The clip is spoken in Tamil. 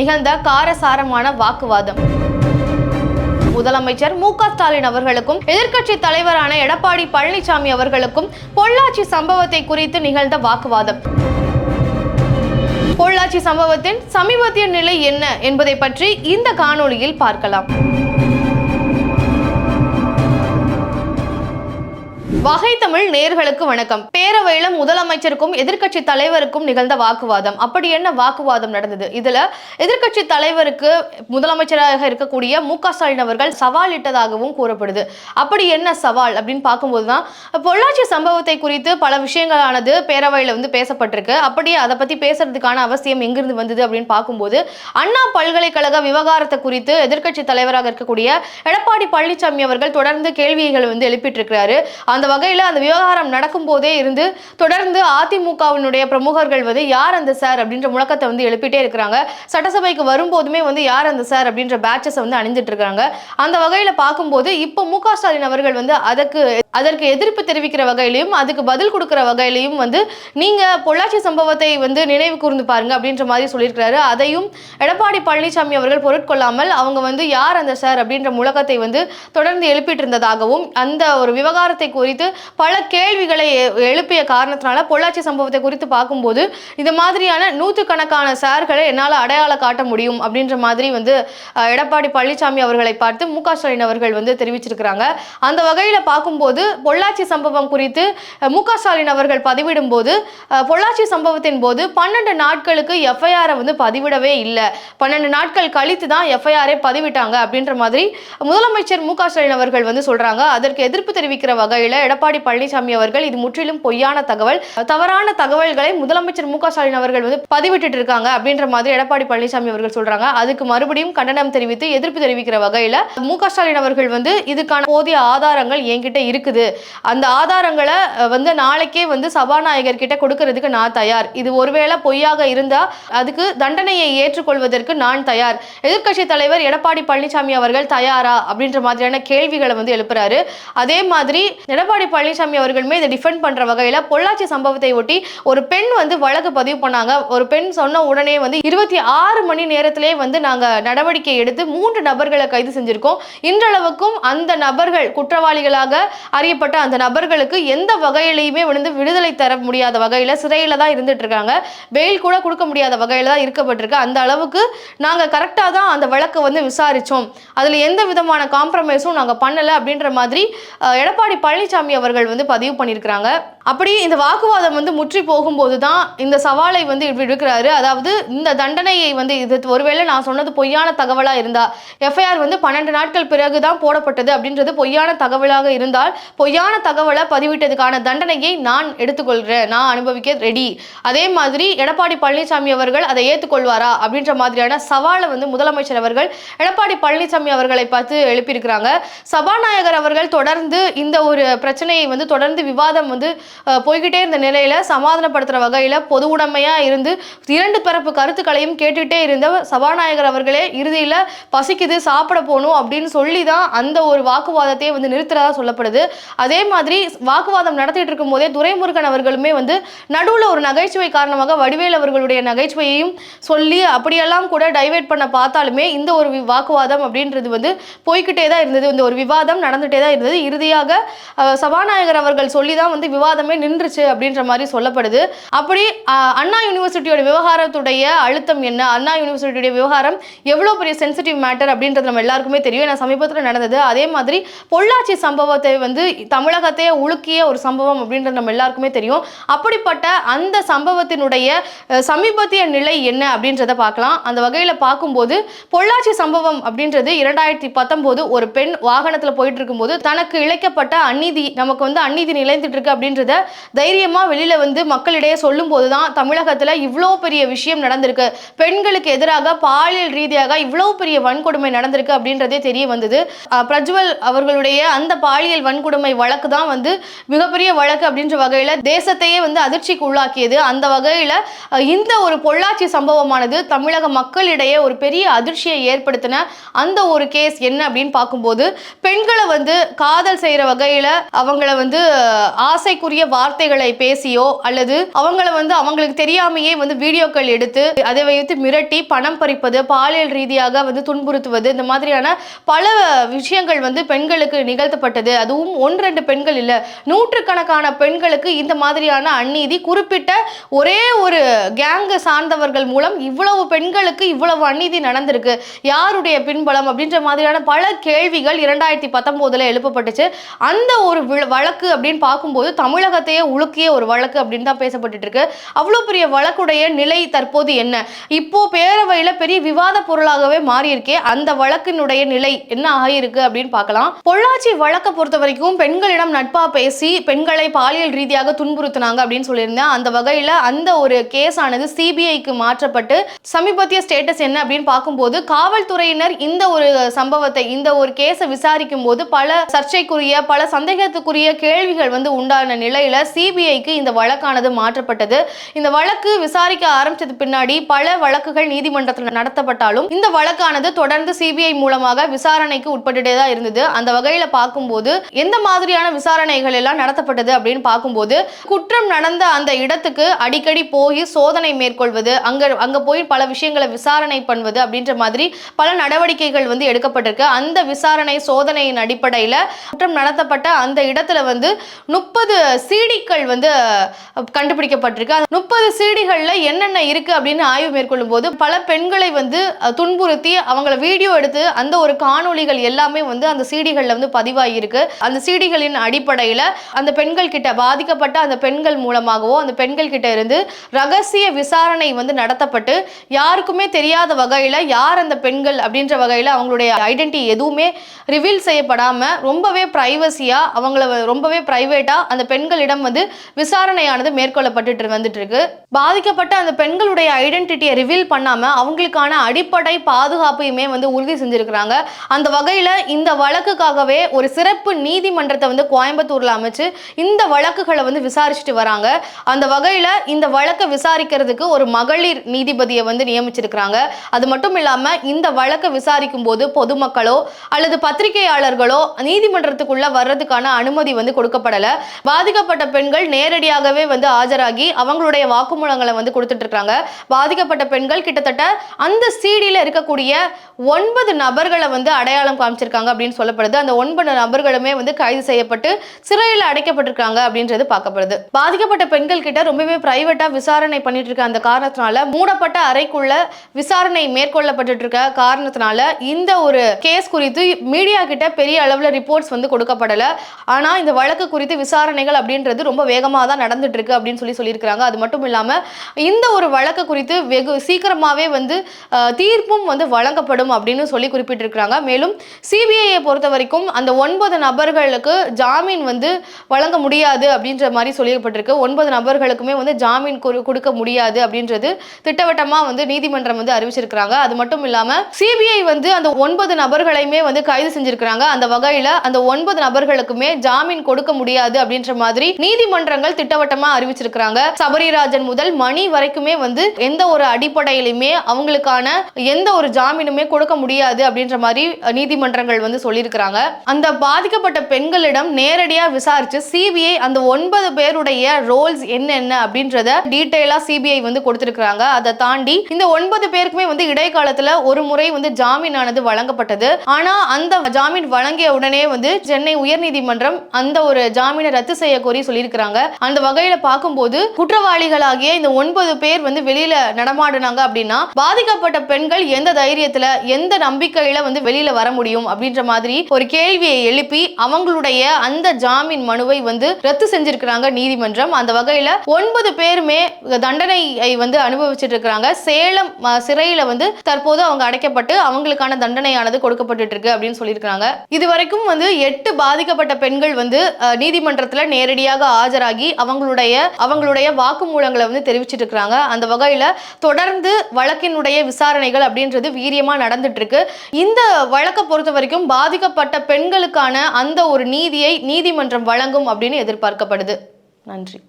நிகழ்ந்த காரசாரமான வாக்குவாதம். முதலமைச்சர் மு க ஸ்டாலின் அவர்களுக்கும் எதிர்க்கட்சி தலைவரான எடப்பாடி பழனிசாமி அவர்களுக்கும் பொள்ளாச்சி சம்பவத்தை குறித்து நிகழ்ந்த வாக்குவாதம். பொள்ளாச்சி சம்பவத்தின் சமீபத்திய நிலை என்ன என்பதை பற்றி இந்த காணொளியில் பார்க்கலாம். வகை தமிழ் நேர்களுக்கு வணக்கம். பேரவையில முதலமைச்சருக்கும் எதிர்க்கட்சி தலைவருக்கும் நிகழ்ந்த வாக்குவாதம். அப்படி என்ன வாக்குவாதம் நடந்தது? இதுல எதிர்க்கட்சி தலைவருக்கு முதலமைச்சராக இருக்கக்கூடிய மு க ஸ்டாலின் அவர்கள் சவால் இட்டதாகவும் கூறப்படுது. அப்படி என்ன சவால் அப்படின்னு பார்க்கும்போது தான் பொள்ளாச்சி சம்பவத்தை குறித்து பல விஷயங்களானது பேரவையில வந்து பேசப்பட்டிருக்கு. அப்படியே அதை பத்தி பேசுறதுக்கான அவசியம் எங்கிருந்து வந்தது அப்படின்னு பார்க்கும்போது அண்ணா பல்கலைக்கழக விவகாரத்தை குறித்து எதிர்க்கட்சி தலைவராக இருக்கக்கூடிய எடப்பாடி பழனிசாமி அவர்கள் தொடர்ந்து கேள்விகள் வந்து எழுப்பிட்டு இருக்கிறாரு அந்த வகையில் அந்த விவகாரம் நடக்கும் போதே இருந்து தொடர்ந்து அதிமுகவினுடைய பிரமுகர்கள் வந்து யார் அந்த சார்? அப்படின்ற முழக்கத்தை வந்து எழுப்பிட்டே இருக்கிறாங்க. சட்டசபைக்கு வரும்போதுமே வந்து யார் அந்த சார்? அப்படின்ற பேட்சஸை வந்து அணிந்துட்டு இருக்காங்க. அந்த வகையில் பார்க்கும்போது இப்போ மு ஸ்டாலின் அவர்கள் வந்து அதற்கு அதற்கு எதிர்ப்பு தெரிவிக்கிற வகையிலையும் அதுக்கு பதில் கொடுக்குற வகையிலையும் வந்து நீங்க பொள்ளாச்சி சம்பவத்தை வந்து நினைவு கூர்ந்து பாருங்க அப்படின்ற மாதிரி சொல்லியிருக்கிறாரு. அதையும் எடப்பாடி பழனிசாமி அவர்கள் பொருட்கொள்ளாமல் அவங்க வந்து யார் அந்த சார்? அப்படின்ற முழக்கத்தை வந்து தொடர்ந்து எழுப்பிட்டு இருந்ததாகவும் அந்த ஒரு விவகாரத்தை குறித்து பல கேள்விகளை எ- எழுப்பிய காரணத்தினால பொள்ளாச்சி சம்பவத்தை குறித்து பார்க்கும்போது இந்த மாதிரியான நூற்றுக்கணக்கான சார்களை என்னால் அடையாளம் காட்ட முடியும் அப்படின்ற மாதிரி வந்து எடப்பாடி பழனிசாமி அவர்களை பார்த்து மு ஸ்டாலின் அவர்கள் வந்து தெரிவிச்சிருக்கிறாங்க. அந்த வகையில் பார்க்கும்போது பொள்ளாச்சி சம்பவம் குறித்து மு ஸ்டாலின் அவர்கள் பதிவிடும் போது பொள்ளாச்சி சம்பவத்தின் போது பன்னெண்டு நாட்களுக்கு எஃப்ஐஆரை வந்து பதிவிடவே இல்லை. பன்னெண்டு நாட்கள் கழித்து தான் எஃப்ஐஆரை பதிவிட்டாங்க அப்படின்ற மாதிரி முதலமைச்சர் மு ஸ்டாலின் அவர்கள் வந்து சொல்றாங்க. அதற்கு எதிர்ப்பு தெரிவிக்கிற வகையில் எடப்பாடி பழனிசாமி அவர்கள் இது முற்றிலும் பொய்யான தகவல். தவறான தகவல்களை முதலமைச்சர் மு க ஸ்டாலின் அவர்கள் வந்து பதிவிட்டுட்டு இருக்காங்க அப்படின்ற மாதிரி எடப்பாடி பழனிசாமி அவர்கள் சொல்றாங்க. அதுக்கு மறுபடியும் கண்டனம் தெரிவித்து எதிர்ப்பு தெரிவிக்கிற வகையில் மு க ஸ்டாலின் அவர்கள் வந்து இதுக்கான போதிய ஆதாரங்கள் என்கிட்ட இருக்குது. அந்த ஆதாரங்களை வந்து நாளைக்கே வந்து சபாநாயகர் கிட்ட கொடுக்கறதுக்கு நான் தயார். இது ஒருவேளை பொய்யாக இருந்தா அதுக்கு தண்டனையை ஏற்றுக்கொள்வதற்கு நான் தயார். எதிர்க்கட்சி தலைவர் எடப்பாடி பழனிசாமி அவர்கள் தயாரா அப்படின்ற மாதிரியான கேள்விகளை வந்து எழுப்புறாரு. அதே மாதிரி எடப்பாடி பழனிசாமி அவர்களுமே இதை டிஃபெண்ட் பண்ற வகையில பொள்ளாச்சி சம்பவத்தை ஒட்டி ஒரு பெண் வந்து வழக்கு பதிவு பண்ணாங்க. ஒரு பெண் சொன்ன உடனே வந்து இருபத்தி ஆறு மணி நேரத்திலே வந்து நாங்க நடவடிக்கை எடுத்து மூன்று நபர்களை கைது செஞ்சிருக்கோம். இன்றளவுக்கும் அந்த நபர்கள் குற்றவாளிகளாக அறியப்பட்ட அந்த நபர்களுக்கு எந்த வகையிலையுமே வந்து விடுதலை தர முடியாத வகையில சிறையில தான் இருந்துட்டு இருக்காங்க. பெயில் கூட கொடுக்க முடியாத வகையில தான் இருக்கப்பட்டிருக்கு. அந்த அளவுக்கு நாங்க கரெக்டா தான் அந்த வழக்கை வந்து விசாரிச்சோம். அதுல எந்த விதமான காம்ப்ரமைஸும் நாங்க பண்ணல அப்படின்ற மாதிரி எடப்பாடி பழனிசாமி அவர்கள் வந்து பதிவு பண்ணியிருக்கிறாங்க. அப்படி இந்த வாக்குவாதம் வந்து முற்றி போகும்போது தான் இந்த சவாலை வந்து விடுக்கிறாரு. அதாவது இந்த தண்டனையை வந்து இது ஒருவேளை நான் சொன்னது பொய்யான தகவலா இருந்தா எஃப்ஐஆர் வந்து பன்னெண்டு நாட்கள் பிறகு தான் போடப்பட்டது அப்படின்றது பொய்யான தகவலாக இருந்தால் பொய்யான தகவலை பதிவிட்டதுக்கான தண்டனையை நான் எடுத்துக்கொள்கிறேன் நான் அனுபவிக்க ரெடி அதே மாதிரி எடப்பாடி பழனிசாமி அவர்கள் அதை ஏற்றுக்கொள்வாரா அப்படின்ற மாதிரியான சவாலை வந்து முதலமைச்சர் அவர்கள் எடப்பாடி பழனிசாமி அவர்களை பார்த்து எழுப்பியிருக்கிறாங்க. சபாநாயகர் அவர்கள் தொடர்ந்து இந்த ஒரு பிரச்சனையை வந்து தொடர்ந்து விவாதம் வந்து போய்கிட்டே இருந்த நிலையில சமாதானப்படுத்துற வகையில பொது உடைமையா இருந்து இரண்டு தரப்பு கருத்துக்களையும் கேட்டுட்டே இருந்த சபாநாயகர் அவர்களே இறுதியில பசிக்குது சாப்பிட போகணும் அப்படின்னு சொல்லி தான் அந்த ஒரு வாக்குவாதத்தையே வந்து நிறுத்துறதா சொல்லப்படுது. அதே மாதிரி வாக்குவாதம் நடத்திட்டு இருக்கும் போதே துரைமுருகன் அவர்களுமே வந்து நடுவுல ஒரு நகைச்சுவை காரணமாக வடிவேல் அவர்களுடைய நகைச்சுவையையும் சொல்லி அப்படியெல்லாம் கூட டைவெர்ட் பண்ண பார்த்தாலுமே இந்த ஒரு வாக்குவாதம் அப்படின்றது வந்து போய்கிட்டே தான் இருந்தது. இந்த ஒரு விவாதம் நடந்துட்டே தான் இருந்தது. இறுதியாக சபாநாயகர் அவர்கள் சொல்லி தான் வந்து விவாதம் நின்றுச்சு அப்படின்ற மாதிரி சொல்லப்படுது. அப்படி அண்ணா யூனிவர்சிட்டியோட விவகாரத்துடைய அழுத்தம் என்ன? அண்ணா யூனிவர்சிட்டியோட விவகாரம் எவ்வளோ பெரிய சென்சிட்டிவ் மேட்டர் அப்படின்றது நம்ம எல்லாருக்குமே தெரியும். ஏன்னா சமீபத்தில் நடந்தது. அதே மாதிரி பொள்ளாச்சி சம்பவத்தை வந்து தமிழகத்தையே உலுக்கிய ஒரு சம்பவம் அப்படின்றது நம்ம எல்லாருக்குமே தெரியும். அப்படிப்பட்ட அந்த சம்பவத்தினுடைய சமீபத்திய நிலை என்ன அப்படின்றத பார்க்கலாம். அந்த வகையில் பார்க்கும்போது பொள்ளாச்சி சம்பவம் அப்படின்றது இரண்டாயிரத்தி பத்தொம்போது ஒரு பெண் வாகனத்தில் போயிட்டு இருக்கும்போது தனக்கு இழைக்கப்பட்ட அநீதி நமக்கு வந்து அநீதி நிலைந்துட்டு இருக்கு அப்படின்றது தைரியமா வெளியில வந்து மக்களிடையே சொல்லும் போதுதான் தமிழகத்துல இவ்வளோ பெரிய விஷயம் நடந்திருக்கு. பெண்களுக்கு எதிராக பாலியல் ரீதியாக இவ்வளோ பெரிய வன்கொடுமை நடந்திருக்கு அப்படின்றதே தெரிய வந்தது. பிரஜ்வல் அவர்களுடைய அந்த பாலியல் வன்கொடுமை வழக்கு தான் வந்து மிகப்பெரிய வழக்கு அப்படின்ற வகையில தேசத்தையே வந்து அதிர்ச்சிக்கு உள்ளாக்கியது. அந்த வகையில இந்த ஒரு பொள்ளாச்சி சம்பவமானது தமிழக மக்களிடையே ஒரு பெரிய அதிர்ச்சியை ஏற்படுத்தின அந்த ஒரு கேஸ் என்ன அப்படின்னு பார்க்கும்போது பெண்களை வந்து காதல் செய்யற வகையில அவங்கள வந்து ஆசைக்குரிய தூய வார்த்தைகளை பேசியோ அல்லது அவங்கள வந்து அவங்களுக்கு தெரியாமையே வந்து வீடியோக்கள் எடுத்து அதை வைத்து மிரட்டி பணம் பறிப்பது பாலியல் ரீதியாக வந்து துன்புறுத்துவது இந்த மாதிரியான பல விஷயங்கள் வந்து பெண்களுக்கு நிகழ்த்தப்பட்டது. அதுவும் ஒன்று ரெண்டு பெண்கள் இல்ல நூற்றுக்கணக்கான பெண்களுக்கு இந்த மாதிரியான அநீதி குறிப்பிட்ட ஒரே ஒரு கேங்கு சார்ந்தவர்கள் மூலம் இவ்வளவு பெண்களுக்கு இவ்வளவு அநீதி நடந்திருக்கு. யாருடைய பின்பலம் அப்படின்ற மாதிரியான பல கேள்விகள் இரண்டாயிரத்தி பத்தொன்பதுல எழுப்பப்பட்டுச்சு. அந்த ஒரு வழக்கு அப்படின்னு பார்க்கும்போது தமிழக தமிழகத்தையே உழுக்கிய ஒரு வழக்கு அப்படின்னு தான் பேசப்பட்டு இருக்கு. அவ்வளோ பெரிய வழக்குடைய நிலை தற்போது என்ன? இப்போ பேரவையில பெரிய விவாத பொருளாகவே மாறியிருக்கே அந்த வழக்கினுடைய நிலை என்ன ஆகியிருக்கு அப்படின்னு பார்க்கலாம். பொள்ளாச்சி வழக்கை பொறுத்த வரைக்கும் பெண்களிடம் நட்பா பேசி பெண்களை பாலியல் ரீதியாக துன்புறுத்தினாங்க அப்படின்னு சொல்லியிருந்தேன். அந்த வகையில அந்த ஒரு கேஸ் ஆனது சிபிஐக்கு மாற்றப்பட்டு சமீபத்திய ஸ்டேட்டஸ் என்ன அப்படின்னு பார்க்கும்போது காவல்துறையினர் இந்த ஒரு சம்பவத்தை இந்த ஒரு கேஸை விசாரிக்கும் போது பல சர்ச்சைக்குரிய பல சந்தேகத்துக்குரிய கேள்விகள் வந்து உண்டான நிலை நிலையில சிபிஐக்கு இந்த வழக்கானது மாற்றப்பட்டது. இந்த வழக்கு விசாரிக்க ஆரம்பிச்சது பின்னாடி பல வழக்குகள் நீதிமன்றத்தில் நடத்தப்பட்டாலும் இந்த வழக்கானது தொடர்ந்து சிபிஐ மூலமாக விசாரணைக்கு உட்பட்டுட்டே தான் இருந்தது. அந்த வகையில பார்க்கும்போது எந்த மாதிரியான விசாரணைகள் எல்லாம் நடத்தப்பட்டது அப்படின்னு பார்க்கும்போது குற்றம் நடந்த அந்த இடத்துக்கு அடிக்கடி போய் சோதனை மேற்கொள்வது அங்க அங்க போய் பல விஷயங்களை விசாரணை பண்ணுவது அப்படின்ற மாதிரி பல நடவடிக்கைகள் வந்து எடுக்கப்பட்டிருக்கு. அந்த விசாரணை சோதனையின் அடிப்படையில் குற்றம் நடத்தப்பட்ட அந்த இடத்துல வந்து முப்பது சீடிக்கள் வந்து கண்டுபிடிக்கப்பட்டிருக்கு. அந்த முப்பது சீடிகளில் என்னென்ன இருக்குது அப்படின்னு ஆய்வு மேற்கொள்ளும் போது பல பெண்களை வந்து துன்புறுத்தி அவங்கள வீடியோ எடுத்து அந்த ஒரு காணொளிகள் எல்லாமே வந்து அந்த சீடிகளில் வந்து பதிவாகியிருக்கு அந்த சீடிகளின் அடிப்படையில் அந்த பெண்கள் கிட்ட பாதிக்கப்பட்ட அந்த பெண்கள் மூலமாகவோ அந்த பெண்கள் கிட்ட இருந்து ரகசிய விசாரணை வந்து நடத்தப்பட்டு யாருக்குமே தெரியாத வகையில் யார் அந்த பெண்கள் அப்படின்ற வகையில் அவங்களுடைய ஐடென்டி எதுவுமே ரிவீல் செய்யப்படாமல் ரொம்பவே ப்ரைவசியாக அவங்கள ரொம்பவே ப்ரைவேட்டாக அந்த பெண்கள் பெண்களிடம் வந்து விசாரணையானது மேற்கொள்ளப்பட்டுட்டு வந்துட்டு இருக்கு பாதிக்கப்பட்ட அந்த பெண்களுடைய ஐடென்டிட்டியை ரிவீல் பண்ணாம அவங்களுக்கான அடிப்படை பாதுகாப்பையுமே வந்து உறுதி செஞ்சிருக்கிறாங்க. அந்த வகையில இந்த வழக்குக்காகவே ஒரு சிறப்பு நீதிமன்றத்தை வந்து கோயம்புத்தூர்ல அமைச்சு இந்த வழக்குகளை வந்து விசாரிச்சுட்டு வராங்க. அந்த வகையில இந்த வழக்கை விசாரிக்கிறதுக்கு ஒரு மகளிர் நீதிபதியை வந்து நியமிச்சிருக்கிறாங்க. அது மட்டும் இல்லாம இந்த வழக்கை விசாரிக்கும் போது பொதுமக்களோ அல்லது பத்திரிகையாளர்களோ நீதிமன்றத்துக்குள்ள வர்றதுக்கான அனுமதி வந்து கொடுக்கப்படல. பாதிக்கப்பட்ட பெண்கள் நேரடியாகவே வந்து ஆஜராகி அவங்களுடைய வாக்குமூலங்களை வந்து கொடுத்துட்டு இருக்காங்க பாதிக்கப்பட்ட பெண்கள் கிட்டத்தட்ட அந்த சீடியில் இருக்கக்கூடிய ஒன்பது நபர்களை வந்து அடையாளம் காமிச்சிருக்காங்க அப்படின்னு சொல்லப்படுது. அந்த ஒன்பது நபர்களுமே வந்து கைது செய்யப்பட்டு சிறையில் அடைக்கப்பட்டிருக்காங்க அப்படின்றது பார்க்கப்படுது. பாதிக்கப்பட்ட பெண்கள் கிட்ட ரொம்பவே பிரைவேட்டா விசாரணை பண்ணிட்டு இருக்க அந்த காரணத்தினால மூடப்பட்ட அறைக்குள்ள விசாரணை மேற்கொள்ளப்பட்டு இருக்க காரணத்தினால இந்த ஒரு கேஸ் குறித்து மீடியா கிட்ட பெரிய அளவுல ரிப்போர்ட்ஸ் வந்து கொடுக்கப்படல. ஆனா இந்த வழக்கு குறித்து விசாரணைகள் அப்படின்றது ரொம்ப வேகமாக தான் நடந்துட்டு இருக்கு அப்படின்னு சொல்லி சொல்லியிருக்கிறாங்க. அது மட்டும் இல்லாமல் இந்த ஒரு வழக்கு குறித்து வெகு சீக்கிரமாகவே வந்து தீர்ப்பும் வந்து வழங்கப்படும் அப்படின்னு சொல்லி குறிப்பிட்டிருக்கிறாங்க. மேலும் சிபிஐயை பொறுத்த வரைக்கும் அந்த ஒன்பது நபர்களுக்கு ஜாமீன் வந்து வழங்க முடியாது அப்படின்ற மாதிரி சொல்லப்பட்டிருக்கு ஒன்பது நபர்களுக்குமே வந்து ஜாமீன் கொடு- கொடுக்க முடியாது அப்படின்றது திட்டவட்டமாக வந்து நீதிமன்றம் வந்து அறிவிச்சிருக்கிறாங்க. அது மட்டும் இல்லாமல் சிபிஐ வந்து அந்த ஒன்பது நபர்களையுமே வந்து கைது செஞ்சிருக்கிறாங்க. அந்த வகையில் அந்த ஒன்பது நபர்களுக்குமே ஜாமீன் கொடுக்க முடியாது அப்படின்ற மாதிரி நீதிமன்றங்கள் திட்டவட்டமா அறிவிச்சிருக்கிறாங்க. சபரிராஜன் முதல் மணி வரைக்குமே வந்து எந்த ஒரு அடிப்படையிலுமே அவங்களுக்கான எந்த ஒரு ஜாமீனுமே கொடுக்க முடியாது அப்படின்ற மாதிரி நீதிமன்றங்கள் வந்து சொல்லியிருக்கிறாங்க. அந்த பாதிக்கப்பட்ட பெண்களிடம் நேரடியா விசாரிச்சு சிபிஐ அந்த ஒன்பது பேருடைய ரோல்ஸ் என்னென்ன அப்படின்றத டீட்டெயிலா சிபிஐ வந்து கொடுத்திருக்கிறாங்க. அதை தாண்டி இந்த ஒன்பது பேருக்குமே வந்து இடைக்காலத்துல ஒரு முறை வந்து ஜாமீன் ஆனது வழங்கப்பட்டது. ஆனா அந்த ஜாமீன் வழங்கிய உடனே வந்து சென்னை உயர்நீதிமன்றம் அந்த ஒரு ஜாமீனை ரத்து செய்ய கோரி சொல்லியிருக்கிறாங்க. அந்த வகையில பார்க்கும்போது குற்றவாளிகளாகிய இந்த ஒன்பது பேர் வந்து வெளியில நடமாடினாங்க அப்படின்னா பாதிக்கப்பட்ட பெண்கள் எந்த தைரியத்துல எந்த நம்பிக்கையில வந்து வெளியில வர முடியும் அப்படின்ற மாதிரி ஒரு கேள்வியை எழுப்பி அவங்களுடைய அந்த ஜாமீன் மனுவை வந்து ரத்து செஞ்சிருக்கிறாங்க நீதிமன்றம். அந்த வகையில ஒன்பது பேருமே தண்டனையை வந்து அனுபவிச்சுட்டு இருக்கிறாங்க சேலம் சிறையில வந்து தற்போது அவங்க அடைக்கப்பட்டு அவங்களுக்கான தண்டனையானது கொடுக்கப்பட்டு இருக்கு அப்படின்னு சொல்லியிருக்காங்க இது வரைக்கும் வந்து எட்டு பாதிக்கப்பட்ட பெண்கள் வந்து நீதிமன்றத்துல நேரடி நேரடியாக ஆஜராகி அவங்களுடைய அவங்களுடைய வாக்குமூலங்களை வந்து தெரிவிச்சிட்டு இருக்கிறாங்க அந்த வகையில தொடர்ந்து வழக்கினுடைய விசாரணைகள் அப்படின்றது வீரியமா நடந்துட்டு இருக்கு இந்த வழக்கை பொறுத்த வரைக்கும் பாதிக்கப்பட்ட பெண்களுக்கான அந்த ஒரு நீதியை நீதிமன்றம் வழங்கும் அப்படின்னு எதிர்பார்க்கப்படுது. நன்றி.